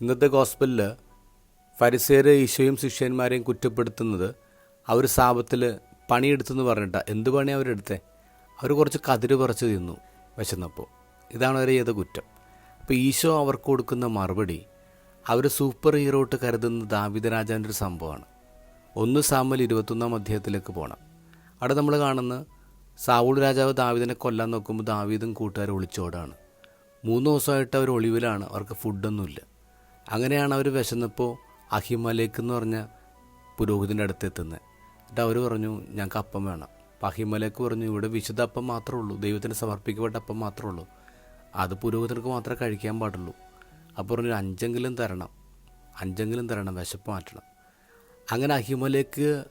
ഇന്നത്തെ ഗോസ്പലിൽ ഫരിസേര് ഈശോയും ശിഷ്യന്മാരെയും കുറ്റപ്പെടുത്തുന്നത് അവർ സാപത്തിൽ പണിയെടുത്തെന്ന് പറഞ്ഞിട്ടാണ് എന്ത് പണി അവരെടുത്തേ? അവർ കുറച്ച് കതിര് പറിച്ച് തിന്നു വിശന്നപ്പോൾ ഇതാണ് അവരെ ചെയ്ത കുറ്റം. അപ്പോൾ ഈശോ അവർക്ക് കൊടുക്കുന്ന മറുപടി അവർ സൂപ്പർ ഹീറോട്ട് കരുതുന്ന ദാവിദ രാജാവിന്റെ ഒരു സംഭവമാണ്. ഒന്ന് സാമൽ ഇരുപത്തൊന്നാം അധ്യായത്തിലേക്ക് പോകണം അവിടെ നമ്മൾ കാണുന്ന സാവൂൾ രാജാവ് ദാവീദിനെ കൊല്ലാൻ നോക്കുമ്പോൾ ദാവീദും കൂട്ടുകാരും ഒളിച്ചോടാണ്. മൂന്ന് ദിവസമായിട്ട് അവർ ഒളിവിലാണ്. അവർക്ക് ഫുഡൊന്നുമില്ല അങ്ങനെയാണ് അവർ വിശന്നപ്പോൾ അഹിമലേക്ക് എന്ന് പറഞ്ഞ പുരോഹിതന്റെ അടുത്ത് എത്തുന്നത് എന്നിട്ട് അവർ പറഞ്ഞു ഞങ്ങൾക്ക് അപ്പം വേണം. അപ്പം അഹിമലേക്ക് പറഞ്ഞു ഇവിടെ വിശുദ്ധ അപ്പം മാത്രമേ ഉള്ളൂ. ദൈവത്തിന് സമർപ്പിക്കപ്പെട്ട അപ്പം മാത്രമേ ഉള്ളൂ. അത് പുരോഹിതർക്ക് മാത്രമേ കഴിക്കാൻ പാടുള്ളൂ. അപ്പോൾ പറഞ്ഞു അഞ്ചെങ്കിലും തരണം. അഞ്ചെങ്കിലും തരണം. വിശപ്പ് മാറ്റണം. അങ്ങനെ അഹിമലേക്ക്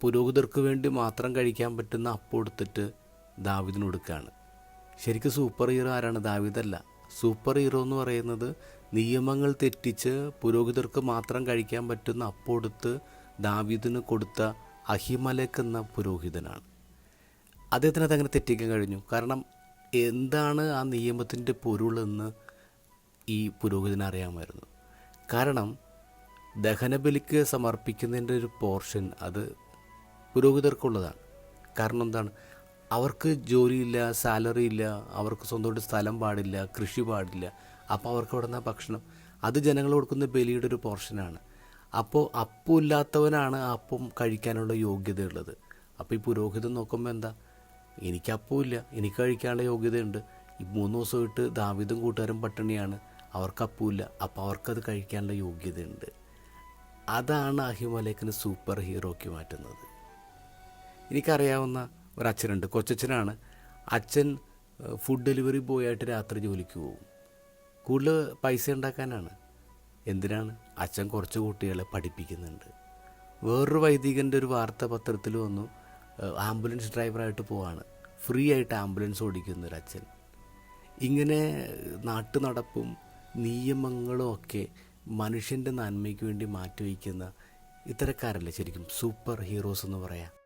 പുരോഹിതർക്ക് വേണ്ടി മാത്രം കഴിക്കാൻ പറ്റുന്ന അപ്പം എടുത്തിട്ട് ദാവിദിന് കൊടുക്കുകയാണ് ശരിക്കും സൂപ്പർ ഹീറോ ആരാണ്? ദാവിദല്ല. സൂപ്പർ ഹീറോ എന്ന് പറയുന്നത് നിയമങ്ങൾ തെറ്റിച്ച് പുരോഹിതർക്ക് മാത്രം കഴിക്കാൻ പറ്റുന്ന അപ്പോടുത്ത് ദാവീദിന് കൊടുത്ത അഹിമലക്ക് എന്ന പുരോഹിതനാണ്. അദ്ദേഹത്തിന് അതങ്ങനെ തെറ്റിക്കാൻ കഴിഞ്ഞു. കാരണം എന്താണ് ആ നിയമത്തിന്റെ പൊരുളെന്ന് ഈ പുരോഹിതന് അറിയാമായിരുന്നു. കാരണം ദഹനബലിക്ക് സമർപ്പിക്കുന്നതിന്റെ ഒരു പോർഷൻ അത് പുരോഹിതർക്കുള്ളതാണ്. കാരണം എന്താണ്? അവർക്ക് ജോലിയില്ല സാലറി ഇല്ല അവർക്ക് സ്വന്തമായിട്ട് സ്ഥലം പാടില്ല കൃഷി പാടില്ല. അപ്പോൾ അവർക്ക് അവിടെ നിന്ന് ഭക്ഷണം. അത് ജനങ്ങൾ കൊടുക്കുന്ന ബലിയുടെ ഒരു പോർഷനാണ് അപ്പോൾ അപ്പം ഇല്ലാത്തവനാണ് അപ്പം കഴിക്കാനുള്ള യോഗ്യതയുള്ളത്. അപ്പോൾ ഈ പുരോഹിതം നോക്കുമ്പോൾ എന്താ? എനിക്ക് അപ്പമില്ല എനിക്ക് കഴിക്കാനുള്ള യോഗ്യതയുണ്ട്. ഈ മൂന്ന് ദിവസമായിട്ട് ദാവിദും കൂട്ടുകാരും പട്ടിണിയാണ്. അവർക്ക് അപ്പമില്ല അപ്പോൾ അവർക്കത് കഴിക്കാനുള്ള യോഗ്യതയുണ്ട്. അതാണ് അഹിമലേഖന് സൂപ്പർ ഹീറോയ്ക്ക് മാറ്റുന്നത്. എനിക്കറിയാവുന്ന ഒരച്ഛനുണ്ട്. കൊച്ചച്ഛനാണ്. അച്ഛൻ ഫുഡ് ഡെലിവറി ബോയ് ആയിട്ട് രാത്രി ജോലിക്ക് പോകും കൂടുതൽ പൈസ ഉണ്ടാക്കാനാണ്. എന്തിനാണ്? അച്ഛൻ കുറച്ച് കുട്ടികളെ പഠിപ്പിക്കുന്നുണ്ട്. വേറൊരു വൈദികന്റെ ഒരു വാർത്താപത്രത്തിൽ വന്നു ആംബുലൻസ് ഡ്രൈവറായിട്ട് പോവാണ്. ഫ്രീ ആയിട്ട് ആംബുലൻസ് ഓടിക്കുന്ന ഒരു അച്ഛൻ. ഇങ്ങനെ നാട്ടു നടപ്പും നിയമങ്ങളും ഒക്കെ മനുഷ്യന്റെ നന്മയ്ക്ക് വേണ്ടി മാറ്റിവെക്കുന്ന ഇത്തരക്കാരല്ലേ ശരിക്കും സൂപ്പർ ഹീറോസ് എന്ന് പറയാം.